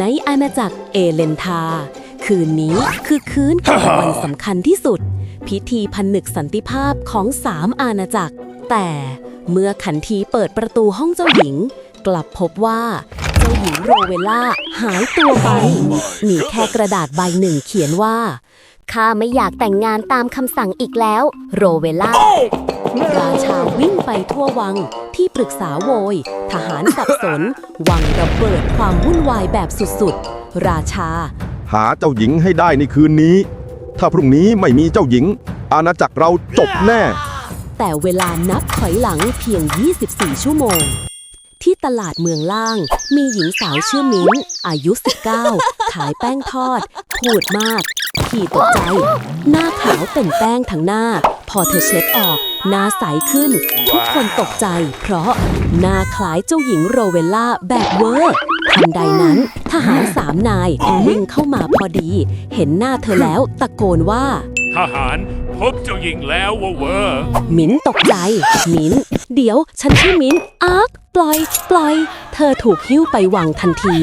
ในอาณาจักรเอเลนทา คืนนี้คือคืนของวันสำคัญที่สุด พิธีพันนึกสันติภาพของสามอาณาจักร แต่เมื่อขันทีเปิดประตูห้องเจ้าหญิง กลับพบว่า เจ้าหญิงโรเวล่าหายตัวไป มีแค่กระดาษใบหนึ่งเขียนว่า ข้าไม่อยากแต่งงานตามคำสั่งอีกแล้ว โรเวล่า ราชาวิ่งไปทั่ววัง ที่ปรึกษาโวย ทหารสับสน วังระเบิดความวุ่นวายแบบสุดๆ ราชา หาเจ้าหญิงให้ได้ในคืนนี้ ถ้าพรุ่งนี้ไม่มีเจ้าหญิง อาณาจักรเราจบแน่ แต่เวลานับถอยหลังเพียง 24 ชั่วโมง ที่ตลาดเมืองล่าง มีหญิงสาวชื่อมิ้น อายุ 19 ขายแป้งทอดพูดมาก ขี่ตกใจ หน้าขาวเป็นแป้งทั้งหน้า พอเธอเช็ดออก หน้าใสขึ้น ทุกคนตกใจ เพราะหน้าคล้ายเจ้าหญิงโรเวลล่าแบบเวอร์ทันใดนั้นทหารสามนายวิ่งเข้ามาพอดี เห็นหน้าเธอแล้วตะโกนว่า ทหารพบเจ้าหญิงแล้วเวอเวอร์มิ้นตกใจ มิ้น เดี๋ยว ฉันชื่อมิ้นอาร์คปล่อย ปล่อย เธอถูกหิ้วไปวังทันที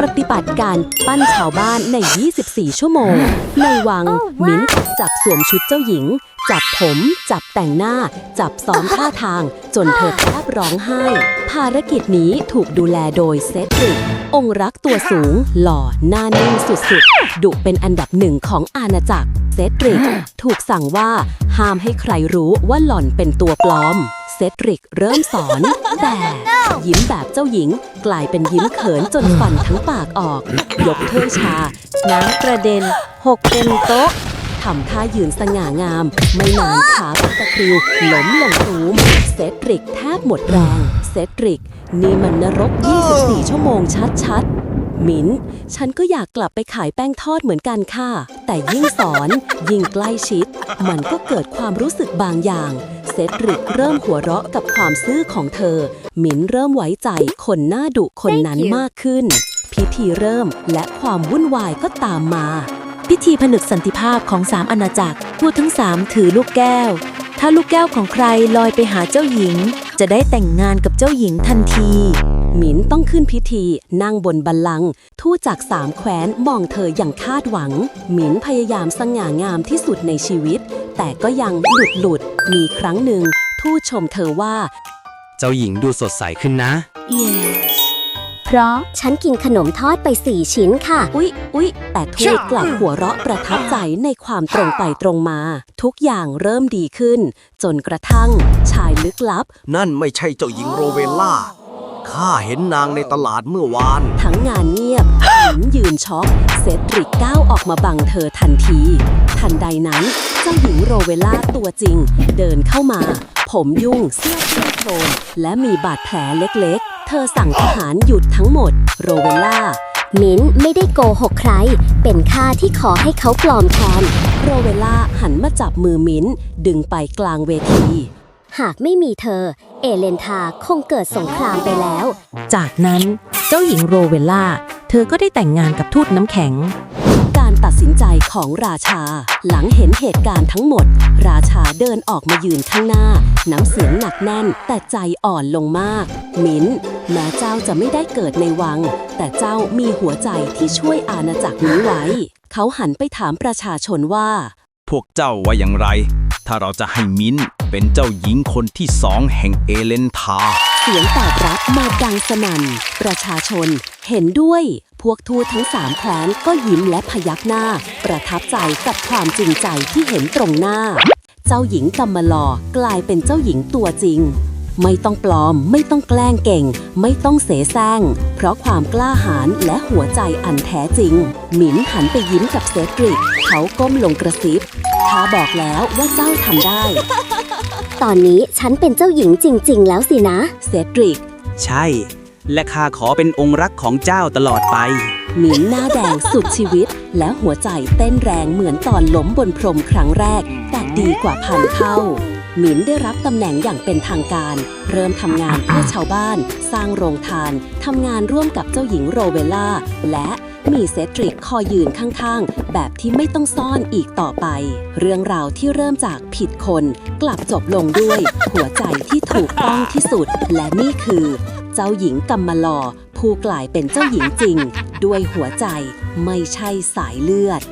ปฏิบัติการปั้นชาวบ้านใน 24 ชั่วโมง ในวัง มิ้นจับสวมชุดเจ้าหญิง จับผม จับแต่งหน้า จับซ้อมท่าทาง จนเธอแทบร้องไห้ ภารกิจนี้ถูกดูแลโดยเซดริก องค์รักตัวสูง หล่อ หน้านิ่งสุดๆ ดุเป็นอันดับหนึ่งของอาณาจักรเซดริก ถูกสั่งว่าห้ามให้ใครรู้ว่าหล่อนเป็นตัวปลอม เซดริกเริ่มสอน แต่ยิ้มแบบเจ้าหญิงกลายเป็นยิ้มเขินจนฟันทั้งปากออก ยกถ้วยชา น้ำกระเด็นหกเต็มโต๊ะทำท่ายืนสง่างาม ไม่นานขาตะคริวล้มลงตูมเซดริกแทบหมดแรง เซดริก นี่มันนรก 24 ชั่วโมงชัดๆ มินฉันก็อยากกลับไปขายแป้งทอดเหมือนกันค่ะ แต่ยิ่งสอน ยิ่งใกล้ชิด มันก็เกิดความรู้สึกบางอย่าง เซดริกเริ่มหัวเราะกับความซื่อของเธอมินเริ่มไว้ใจคนหน้าดุคนนั้น Thank you มากขึ้น พิธีเริ่มและความวุ่นวายก็ตามมา พิธีผนึกสันติภาพของสามอาณาจักรผู้ทั้งสามถือลูกแก้ว ถ้าลูกแก้วของใครลอยไปหาเจ้าหญิง จะได้แต่งงานกับเจ้าหญิงทันที หมินต้องขึ้นพิธีนั่งบนบัลลังก์ทูตจากสามแคว้นมองเธออย่างคาดหวัง หมินพยายามสง่างามที่สุดในชีวิต แต่ก็ยังหลุดหลุดๆมีครั้งหนึ่งทูตชมเธอว่า เจ้าหญิงดูสดใสขึ้นนะ yes เพราะ ฉันกินขนมทอดไปสี่ชิ้นค่ะ อุ๊ย อุ๊ย แต่ทูตกลับหัวเราะประทับใจในความตรงไปตรงมา ทุกอย่างเริ่มดีขึ้น จนกระทั่ง ชายลึกลับ นั่นไม่ใช่เจ้าหญิงโรเวลล่า ข้าเห็นนางในตลาดเมื่อวาน ทั้งงานเงียบหญิงยื นช็อกเซดริกก้าวออกมาบังเธอทันที ทันใดนั้นเจ้าหญิงโรเวล่าตัวจริง เดินเข้ามา ผมยุ่งเสื้อเสื้อโครนและมีบาดแผลเล็กๆ เธอสั่งทหารหยุดทั้งหมด โรเวล่ามิ้นไม่ได้โกหกใคร เป็นข้าที่ขอให้เขาปลอมแทน โรเวล่าหันมาจับมือมิ้น ดึงไปกลางเวที หากไม่มีเธอ เอเลนทาคงเกิดสงครามไปแล้ว จากนั้นเจ้าหญิงโรเวลล่า อก็ได้แต่งงานกับทูตน้ำแข็ง การตัดสินใจของราชา หลังเห็นเหตุการณ์ทั้งหมด ราชาเดินออกมายืนข้างหน้า น้ำเสียงหนักแน่น แต่ใจอ่อนลงมาก มิ้น แม้เจ้าจะไม่ได้เกิดในวัง แต่เจ้ามีหัวใจที่ช่วยอาณาจักรนี้ไว้ เขาหันไปถามประชาชนว่า พวกเจ้าว่าอย่างไร ถ้าเราจะให้มิ้นเป็นเจ้าหญิงคนที่สองแห่งเอเลนทา เสียงตอบรับมาดังสนั่น ประชาชนเห็นด้วย พวกทูตทั้งสามแคว้นก็ยิ้มและพยักหน้า ประทับใจกับความจริงใจที่เห็นตรงหน้า เจ้าหญิงกำมะลอกลายเป็นเจ้าหญิงตัวจริง ไม่ต้องปลอม ไม่ต้องแกล้งเก่ง ไม่ต้องเสแสร้ง เพราะความกล้าหาญและหัวใจอันแท้จริง หมินหันไปยิ้มกับเซดริก เขาก้มลงกระซิบข้าบอกแล้วว่าเจ้าทำได้ ตอนนี้ฉันเป็นเจ้าหญิงจริง ๆ แล้วสินะ เซดริก ใช่ และข้าขอเป็นองค์รักของเจ้าตลอดไป หมินหน้าแดงสุดชีวิต และหัวใจเต้นแรงเหมือนตอนล้มบนพรมครั้งแรก แต่ดีกว่าพันเท่า หมินได้รับตำแหน่งอย่างเป็นทางการ เริ่มทำงานเพื่อชาวบ้าน สร้างโรงทานทำงานร่วมกับเจ้าหญิงโรเวล่า และมีเซตริกคอยยืนข้างๆ แบบที่ไม่ต้องซ่อนอีกต่อไป เรื่องราวที่เริ่มจากผิดคน กลับจบลงด้วย หัวใจที่ถูกต้องที่สุด และนี่คือ เจ้าหญิงกัมมลอผู้กลายเป็นเจ้าหญิงจริง ด้วยหัวใจไม่ใช่สายเลือด